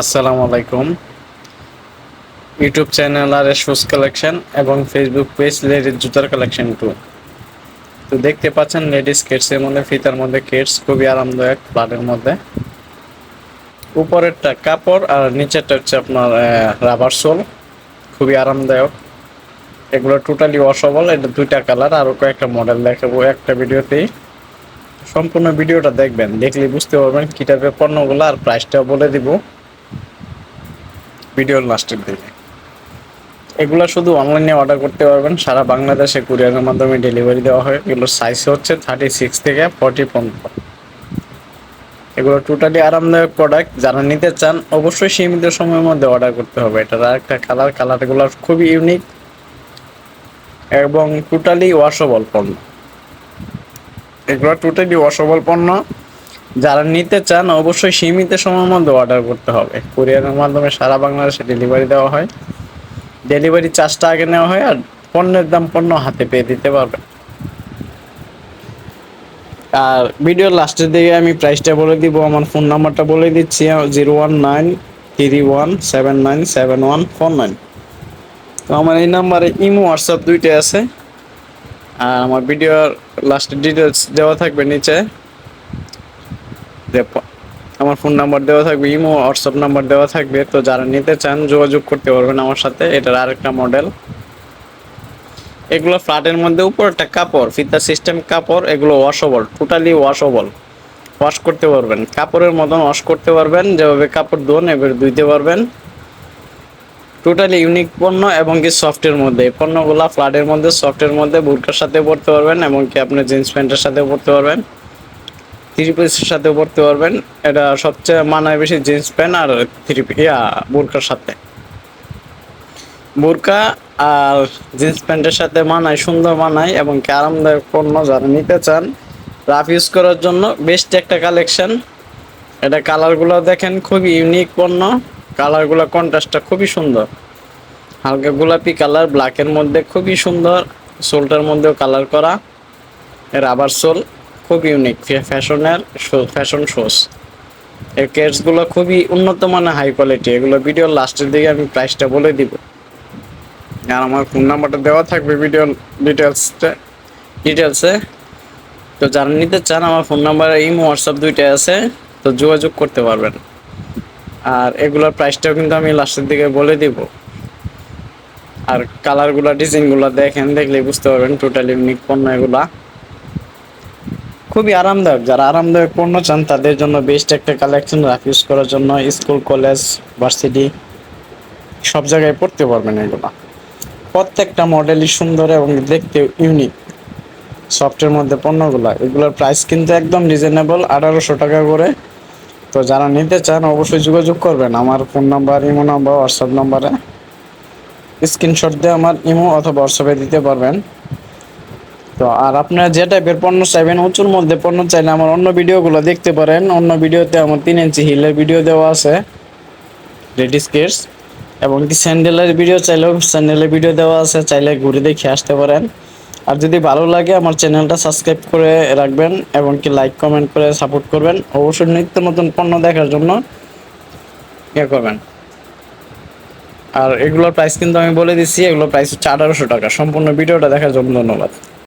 আসসালামু আলাইকুম। YouTube channel আর শুজ কালেকশন এবং ফেসবুক পেজ লেডিস জুতার কালেকশন টু তো দেখতে পাচ্ছেন লেডিস কেটসের মধ্যে, ফিতার মধ্যে কেটস খুবই আরামদায়ক ফ্লাটের মধ্যে। উপরেরটা কাপড় আর নিচেরটা হচ্ছে আপনার রাবার সোল খুবই আরামদায়ক। এগুলো টোটালি ওয়াশেবল এটা দুইটা কালার আরও কয়েকটা মডেল দেখাবো একটা ভিডিওতেই। সম্পূর্ণ ভিডিওটা দেখবেন, দেখলে বুঝতে পারবেন কী টাইপের পণ্যগুলো আর প্রাইসটাও বলে দিব। ভিডিওর লাস্টের দিকে। এগুলো শুধু অনলাইনে অর্ডার করতে পারবেন। সারা বাংলাদেশে কুরিয়ারের মাধ্যমে ডেলিভারি দেওয়া হয়। এগুলোর সাইজ হচ্ছে থার্টি সিক্স থেকে ফর্টি পনেরো এগুলো টোটালি আরামদায়ক প্রোডাক্ট যারা নিতে চান, অবশ্যই সীমিত সময়ের মধ্যে অর্ডার করতে হবে। এটার আরেকটা কালার কালারগুলো খুবই ইউনিক এবং টোটালি ওয়াশেবল পণ্য। এগুলো টোটালি ওয়াশেবল পণ্য। যারা নিতে চান, অবশ্যই সীমিত সময়ের মধ্যে অর্ডার করতে হবে। কুরিয়ারের মাধ্যমে সারা বাংলাদেশে ডেলিভারি দেওয়া হয়। ডেলিভারি চার্জটা আগে নেওয়া হয় আর পণ্যের দাম পণ্য হাতে পেয়ে দিতে পারবেন। আর ভিডিওর লাস্টের দিকে আমি প্রাইসটা বলে দিব, আমার ফোন নাম্বারটা বলে দিচ্ছি zero one nine three one seven nine seven one four nine তো আমার এই নাম্বারে ইমো হোয়াটসঅ্যাপ দুইটাই আছে। আর আমার ভিডিওর লাস্টের ডিটেলস দেওয়া থাকবে নিচে। আমার ফোন নাম্বার দেওয়া থাকবে ইমো হোয়াটসঅ্যাপ নাম্বার দেওয়া থাকবে, তো যারা নিতে চান যোগাযোগ করতে পারবেন আমার সাথে। এটার আরেকটা মডেল এগুলো ফ্ল্যাটের মধ্যে উপর একটা কাপড়, ফিতা সিস্টেম কাপড়, এগুলো ওয়াশেবল টোটালি ওয়াশেবল ওয়াশ করতে পারবেন। কাপড়ের মতন ওয়াশ করতে পারবেন। যেভাবে কাপড় ধোন, এভাবে ধুইতে পারবেন। টোটালি ইউনিক পণ্য এবং কি সফটের মধ্যে। এই পণ্যগুলো ফ্ল্যাটের মধ্যে সফটের মধ্যে বুটকার সাথে পরতে পারবেন এবং কি আপনি জিন্স প্যান্টের সাথে পরতে পারবেন। থ্রি পিসের সাথে পরতে পারবেন। এটা সবচেয়ে মানায় বেশি জিন্স প্যান্ট আর থ্রি ইয়া, বোরকার সাথে। বোরকা আর জিন্স প্যান্টের সাথে মানায়, সুন্দর মানায় এবং কি আরামদায়ক পণ্য যারা নিতে চান, রাফ ইউজ করার জন্য বেস্ট একটা কালেকশন। এটা কালারগুলো দেখেন, খুবই ইউনিক পণ্য। কালারগুলো, কন্ট্রাস্টটা খুবই সুন্দর। হালকা গোলাপি কালার, ব্ল্যাকের মধ্যে খুবই সুন্দর। সোলটার মধ্যেও কালার করা। Rubber sole. খুব ইউনিক ফ্যাশনের ফ্যাশন শোস এর কেটসগুলো খুবই উন্নত মানের হাই কোয়ালিটি এগুলো ভিডিওর লাস্টের দিকে আমি প্রাইসটা বলে দিব। আর আমার ফোন নাম্বারটা দেওয়া থাকবে ভিডিও ডিটেলসটা ডিটেলসে তো যারা নিতে চান, আমার ফোন নাম্বারে ইমো হোয়াটসঅ্যাপ দুইটাই আছে, তো যোগাযোগ করতে পারবেন। আর এগুলোর প্রাইসটাও কিন্তু আমি লাস্টের দিকে বলে দিব। আর কালারগুলো ডিজাইনগুলো দেখেন দেখলে বুঝতে পারবেন টোটালি ইউনিক পণ্য এগুলা। খুবই আরামদায়ক। যারা আরামদায়ক পণ্য চান, তাদের জন্য বেস্ট একটা কালেকশন রাফ ইউজ করার জন্য স্কুল কলেজ ভার্সিটি সব জায়গায় পড়তে পারবেন এগুলো। প্রত্যেকটা মডেলই সুন্দর এবং দেখতে ইউনিক সফটের মধ্যে পণ্যগুলো, এগুলোর প্রাইস কিন্তু একদম রিজনেবল আঠারোশো টাকা করে। তো যারা নিতে চান, অবশ্যই যোগাযোগ করবেন। আমার phone number imo number WhatsApp নাম্বারে স্ক্রিনশট দিয়ে আমার ইমো অথবা হোয়াটসঅ্যাপে দিতে পারবেন। তো আর আপনারা যে টাইপের পণ্য চাইবেন উঁচুর মধ্যে পণ্য চাইলে আমার অন্য ভিডিওগুলো দেখতে পারেন। অন্য ভিডিওতে আমার তিন ইঞ্চি হিলের ভিডিও দেওয়া আছে লেডিস কিডস এবং কি স্যান্ডেলের ভিডিও চাইলেও স্যান্ডেলের ভিডিও দেওয়া আছে, চাইলে ঘুরে দেখে আসতে পারেন। আর যদি ভালো লাগে, আমার চ্যানেলটা সাবস্ক্রাইব করে রাখবেন, এবং কি লাইক কমেন্ট করে সাপোর্ট করবেন। অবশ্যই নিত্য নতুন পণ্য দেখার জন্য ইয়ে করবেন। আর এগুলোর প্রাইস কিন্তু আমি বলে দিচ্ছি, এগুলোর প্রাইস হচ্ছে আঠারোশো টাকা। সম্পূর্ণ ভিডিওটা দেখার জন্য ধন্যবাদ।